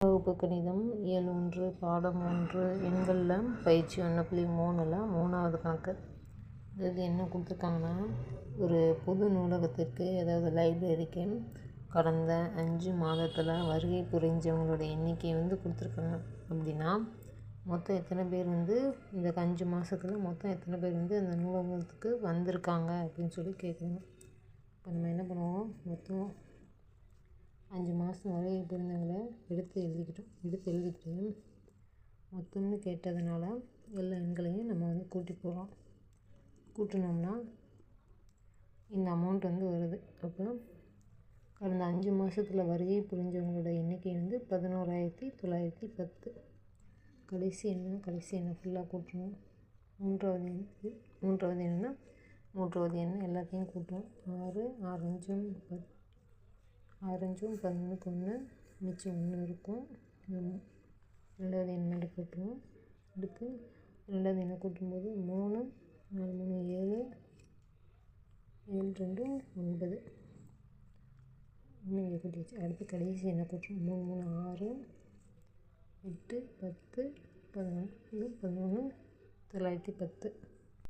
வகுப்பு கணிதம் இயல் ஒன்று பாடம் ஒன்று எண்களில் பயிற்சி ஒன்று புள்ளி மூணில் மூணாவது கணக்கு. இது என்ன கொடுத்துருக்காங்கன்னா ஒரு பொது நூலகத்திற்கு அதாவது லைப்ரரிக்கு கடந்த அஞ்சு மாதத்தில் வருகை புரிஞ்சவங்களோட எண்ணிக்கை வந்து கொடுத்துருக்காங்க. அப்படின்னா மொத்தம் எத்தனை பேர் வந்து இந்த அஞ்சு மாதத்தில் மொத்தம் எத்தனை பேர் வந்து அந்த நூலகத்துக்கு வந்திருக்காங்க அப்படின்னு சொல்லி கேட்குறாங்க இப்போ நம்ம என்ன பண்ணுவோம்? மொத்தம் மாதம் வரைய பிறந்தவங்களை எடுத்து எழுதிக்கிட்டோம் எடுத்து எழுதிக்கிட்டு மொத்தம்னு கேட்டதுனால எல்லா எண்களையும் நம்ம வந்து கூட்டி போகிறோம் கூட்டினோம்னா இந்த அமௌண்ட் வந்து வருது. அப்போ கடந்த அஞ்சு மாதத்துல வருகை புரிஞ்சவங்களோட எண்ணிக்கை வந்து பதினோராயிரத்தி தொள்ளாயிரத்தி பத்து. கடைசி எண்ணம் கடைசி எண்ணம் ஃபுல்லாக கூட்டணும். மூன்றாவது எண் மூன்றாவது எண்ணா மூன்றாவது எண்ணம் எல்லாத்தையும் கூட்டணும். ஆறு ஆறு அஞ்சும் பத்து ஆரஞ்சும் பதினொன்று பதினொன்றுக்கு ஒன்று மிச்சம் ஒன்று இருக்கும். ரெண்டாவது எண் மேலே கூட்டுவோம். அடுத்து ரெண்டாவது எண்ணை கூட்டும்போது மூணு நாலு மூணு ஏழு ஏழு ரெண்டு ஒன்பது. இன்னும் இங்கே கூட்டியாச்சு அடுத்து கடைசி எண்ணை கூட்டுவோம். மூணு மூணு ஆறு எட்டு பத்து பதினொன்று பதினொன்று தொள்ளாயிரத்தி பத்து.